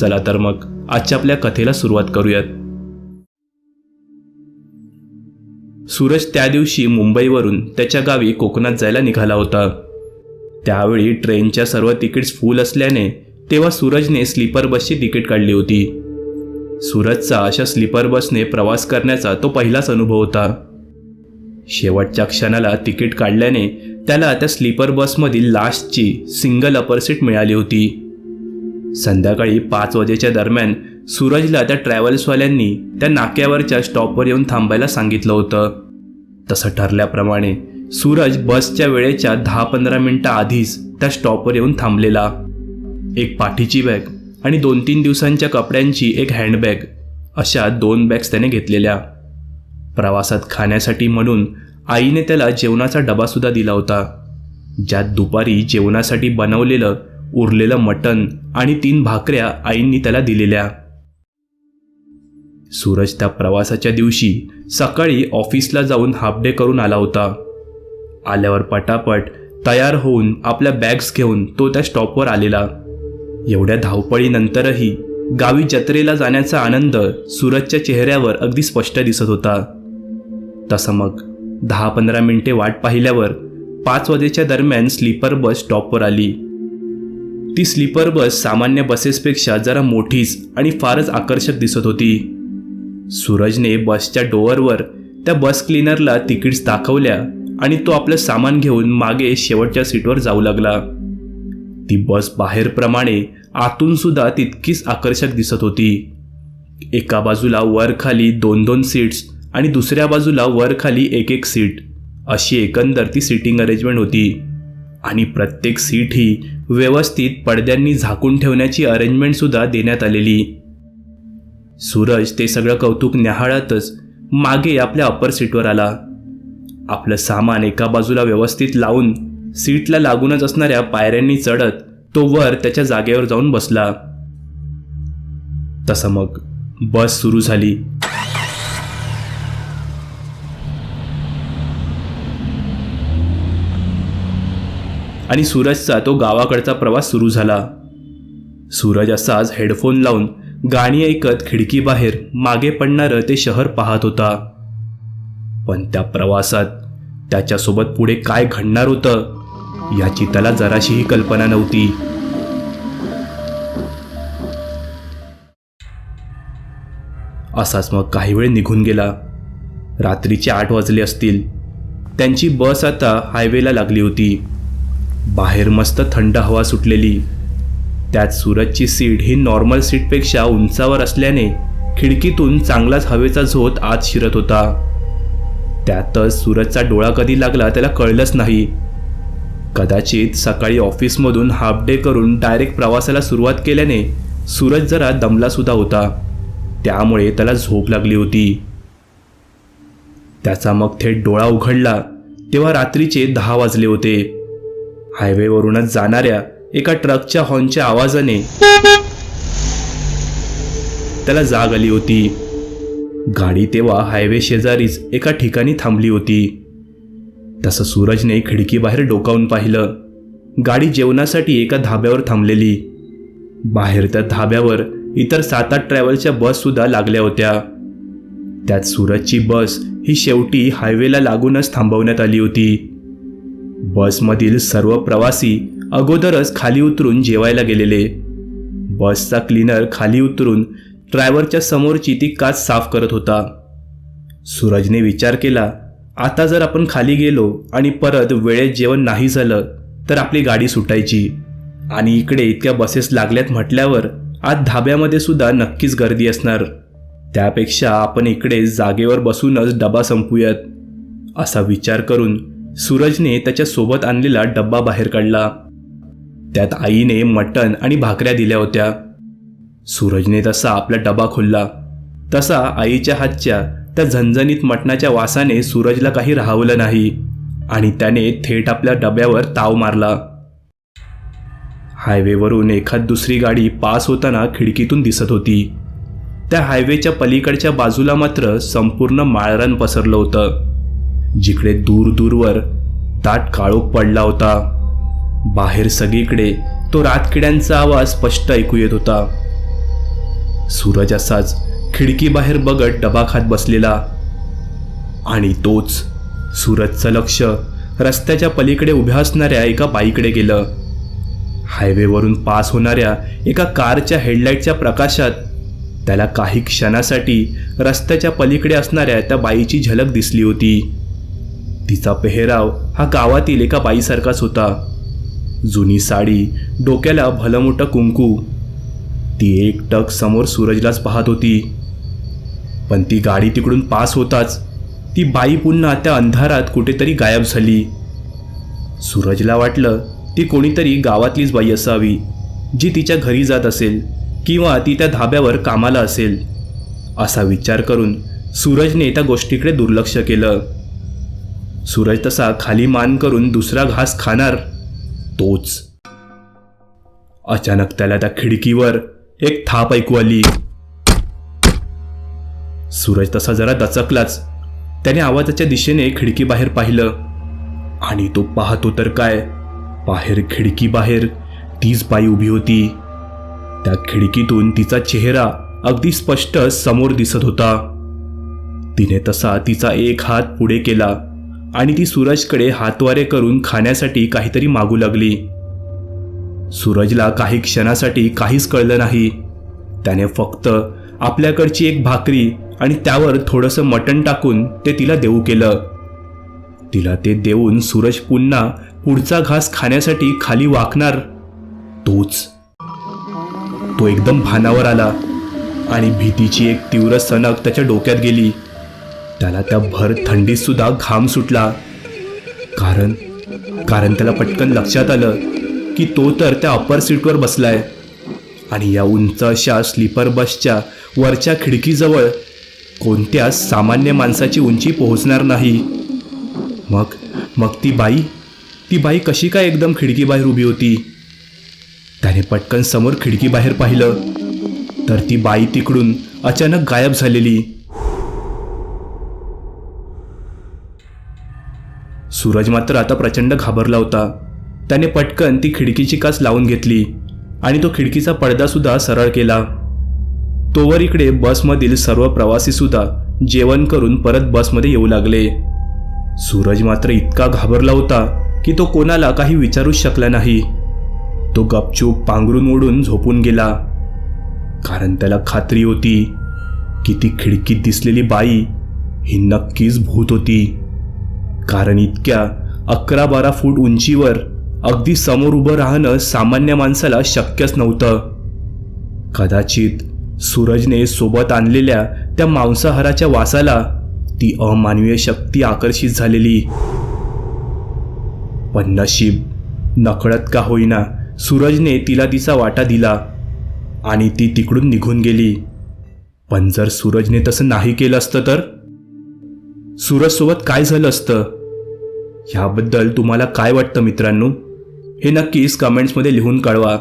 चला तर मग आजच्या आपल्या कथेला सुरुवात करूयात. सूरज त्या दिवशी मुंबईवरून त्याच्या गावी कोकणात जायला निघाला होता. त्यावेळी ट्रेनच्या सर्व तिकीट्स फुल असल्याने तेव्हा सूरजने स्लीपर बसची तिकीट काढली होती. सूरजचा अशा स्लीपर बसने प्रवास करण्याचा तो पहिलाच अनुभव होता. शेवटच्या क्षणाला तिकीट काढल्याने त्याला त्या स्लीपर बसमधील लास्टची सिंगल अपर सीट मिळाली होती. संध्याकाळी पाच वाजेच्या दरम्यान सूरजला त्या ट्रॅव्हल्सवाल्यांनी त्या नाक्यावरच्या स्टॉपवर येऊन थांबायला सांगितलं होतं. तसं ठरल्याप्रमाणे सूरज बसच्या वेळेच्या दहा पंधरा मिनटं आधीच त्या स्टॉपवर येऊन थांबलेला. एक पाठीची बॅग आणि दोन तीन दिवसांच्या कपड्यांची एक हँडबॅग अशा दोन बॅग्स त्याने घेतलेल्या. प्रवासात खाण्यासाठी म्हणून आईने त्याला जेवणाचा डबासुद्धा दिला होता. ज्यात दुपारी जेवणासाठी बनवलेलं उरलेलं मटण आणि तीन भाकऱ्या आईंनी त्याला दिलेल्या. सूरज त्या प्रवासाच्या दिवशी सकाळी ऑफिसला जाऊन हाफ डे करून आला होता. आल्यावर पटापट तयार होऊन आपल्या बॅग्स घेऊन तो त्या स्टॉपवर आलेला. एवढ्या धावपळीनंतरही गावी जत्रेला जाण्याचा आनंद सूरजच्या चेहऱ्यावर अगदी स्पष्ट दिसत होता. तसं मग दहा पंधरा मिनिटे वाट पाहिल्यावर पाच वाजेच्या दरम्यान स्लीपर बस स्टॉपवर आली. ती स्लीपर बस सामान्य बसेसपेक्षा जरा मोठीच आणि फारच आकर्षक दिसत होती. सूरजने बसच्या डोअरवर त्या बस क्लीनरला तिकीट्स दाखवल्या आणि तो आपलं सामान घेऊन मागे शेवटच्या सीटवर जाऊ लागला. ती बस बाहेरप्रमाणे आतून सुद्धा तितकीच आकर्षक दिसत होती. एका बाजूला वर खाली दोन दोन सीट्स आणि दुसऱ्या बाजूला वर खाली एक एक सीट. अशी एकंदर ती सिटिंग अरेंजमेंट होती. आणि प्रत्येक सीट ही व्यवस्थित पडद्यांनी झाकून ठेवण्याची अरेंजमेंट सुद्धा देण्यात आलेली. सूरज ते सगळं कौतुक न्याहाळतच मागे आपल्या अप्पर सीटवर आला. आपलं सामान एका बाजूला व्यवस्थित लावून सीटला लागूनच असणाऱ्या पायऱ्यांनी चढत तो वर त्याच्या जागेवर जाऊन बसला. तसं मग बस सुरू झाली. आणि सूरजचा तो गावाकडचा प्रवास सुरू झाला. सूरज असाच हेडफोन लावून गाणी ऐकत खिडकीबाहेर मागे पडणारं ते शहर पाहत होता. पण त्या प्रवासात त्याच्यासोबत पुढे काय घडणार होतं याची त्याला जराशीही कल्पना नव्हती. असाच मग काही वेळ निघून गेला. रात्रीचे आठ वाजले असतील. त्यांची बस आता हायवेला लागली होती. बाहेर मस्त थंड हवा सुटलेली. त्यात सूरजची सीट ही नॉर्मल सीटपेक्षा उंचावर असल्याने खिडकीतून चांगलाच हवेचा झोत आत शिरत होता. त्यातच सूरजचा डोळा कधी लागला त्याला कळलंच नाही. कदाचित सकाळी ऑफिसमधून हाफ डे करून डायरेक्ट प्रवासाला सुरुवात केल्याने सूरज जरा दमलासुद्धा होता. त्यामुळे त्याला झोप लागली होती. त्याचा मग थेट डोळा उघडला. तेव्हा रात्रीचे दहा वाजले होते. हायवेवरूनच जाणाऱ्या एका ट्रकच्या हॉर्नच्या आवाजाने त्याला जाग आली होती. गाडी तेव्हा हायवे शेजारीच एका ठिकाणी थांबली होती. तसं सूरजने खिडकीबाहेर डोकावून पाहिलं. गाडी जेवणासाठी एका धाब्यावर थांबलेली. बाहेर त्या धाब्यावर इतर सात आठ ट्रॅव्हलच्या बससुद्धा लागल्या होत्या. त्यात सूरजची बस ही शेवटी हायवेला लागूनच थांबवण्यात आली होती. बसमधील सर्व प्रवासी अगोदरच खाली उतरून जेवायला गेलेले. बसचा क्लीनर खाली उतरून ड्रायव्हरच्या समोरची ती काच साफ करत होता. सूरजने विचार केला आता जर आपण खाली गेलो आणि परत वेळेत जेवण नाही झालं तर आपली गाडी सुटायची. आणि इकडे इतक्या बसेस लागल्यात म्हटल्यावर आज धाब्यामध्ये सुद्धा नक्कीच गर्दी असणार. त्यापेक्षा आपण इकडे जागेवर बसूनच डबा संपूयात. असा विचार करून सूरजने त्याच्या सोबत आणलेला डब्बा बाहेर काढला. त्यात आईने मटण आणि भाकऱ्या दिल्या होत्या. सूरजने तसा आपला डबा खोलला. तसा आईच्या हातच्या त्या झणझणीत मटणाच्या वासाने सूरजला काही राहवलं नाही आणि त्याने थेट आपल्या डब्यावर ताव मारला. हायवेवरून एखाद दुसरी गाडी पास होताना खिडकीतून दिसत होती. त्या हायवेच्या पलीकडच्या बाजूला मात्र संपूर्ण माळरान पसरलं होतं. जिकडे दूर दूरवर दाट काळोख पडला होता बाहेर सगळीकडे तो रातकिड्यांचा आवाज स्पष्ट ऐकू येत होता. सूरज असाच खिडकीबाहेर बघत डबा खात बसलेला आणि तोच सूरजचं लक्ष रस्त्याच्या पलीकडे उभ्या असणाऱ्या एका बाईकडे गेलं. हायवेवरून पास होणाऱ्या एका कारच्या हेडलाईटच्या प्रकाशात त्याला काही क्षणासाठी रस्त्याच्या पलीकडे असणाऱ्या त्या बाईची झलक दिसली होती. तिचा पेहराव हा गावातील एका बाईसारखाच होता. जुनी साडी डोक्याला भलं मोठं कुंकू. ती एक टक समोर सूरजलाच पाहत होती. पण ती गाडी तिकडून पास होताच. ती बाई पुन्हा त्या अंधारात कुठेतरी गायब झाली. सूरजला वाटलं ती कोणीतरी गावातलीच बाई असावी जी तिच्या घरी जात असेल किंवा ती त्या धाब्यावर कामाला असेल. असा विचार करून सूरजने त्या गोष्टीकडे दुर्लक्ष केलं. सूरज तसा खाली मान करून दुसरा घास खाणार तोच. अचानक त्याला त्या खिडकीवर एक थाप ऐकू आली. सूरज तसा जरा दचकलाच. त्याने आवाजाच्या दिशेने खिडकी बाहेर पाहिलं. आणि तो पाहतो तर काय? बाहेर खिडकी बाहेर तीच बाई उभी होती. त्या खिडकीतून तिचा चेहरा अगदी स्पष्ट समोर दिसत होता. तिने तसा तिचा एक हात पुढे केला. आणि ती सूरजकडे हातवारे करून खाण्यासाठी काहीतरी मागू लागली. सूरजला काही क्षणासाठी काहीच कळलं नाही. त्याने फक्त आपल्याकडची एक भाकरी आणि त्यावर थोडंसं मटण टाकून ते तिला देऊ केलं. तिला ते देऊन सूरज पुन्हा पुढचा घास खाण्यासाठी खाली वाकणार. तोच. तो एकदम भानावर आला आणि भीतीची एक तीव्र सणक त्याच्या डोक्यात गेली. त्याला त्या भर थंडीत सुद्धा घाम सुटला. कारण कारण त्याला पटकन लक्षात आलं की तो तर त्या अप्पर सीटवर बसलाय. आणि या उंच अशा स्लीपर बसच्या वरच्या खिडकीजवळ कोणत्या सामान्य माणसाची उंची पोहोचणार नाही. मग मग ती बाई ती बाई कशी काय एकदम खिडकीबाहेर उभी होती? त्याने पटकन समोर खिडकीबाहेर पाहिलं. तर ती बाई तिकडून अचानक गायब झालेली. सूरज मात्र आता प्रचंड घाबरला होता. त्याने पटकन ती खिडकीची काच लावून घेतली आणि तो खिडकीचा पडदासुद्धा सरळ केला. तोवर इकडे बसमधील सर्व प्रवासीसुद्धा जेवण करून परत बसमध्ये येऊ लागले. सूरज मात्र इतका घाबरला होता की तो कोणाला काही विचारूच शकला नाही. तो गपचूप पांघरून ओढून झोपून गेला. कारण त्याला खात्री होती की ती खिडकीत दिसलेली बाई ही नक्कीच भूत होती. कारण इतक्या अकरा बारा फूट उंचीवर अगदी समोर उभं राहणं सामान्य माणसाला शक्यच नव्हतं. कदाचित सूरजने सोबत आणलेल्या त्या मांसाहाराच्या वासाला ती अमानवीय शक्ती आकर्षित झालेली. पण नशीब नकळत का होईना सूरजने तिला तिचा वाटा दिला आणि ती तिकडून निघून गेली. पण जर सूरजने तसं नाही केलं असतं तर? सूरजसोबत काय झालं असतं? ह्याबद्दल तुम्हाला काय वाटतं मित्रांनो? हे नक्कीच कमेंट्समध्ये लिहून कळवा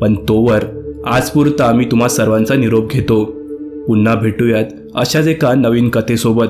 पण तोवर आजपुरता मी तुम्हा सर्वांचा निरोप घेतो. पुन्हा भेटूयात अशाच एका नवीन कथेसोबत.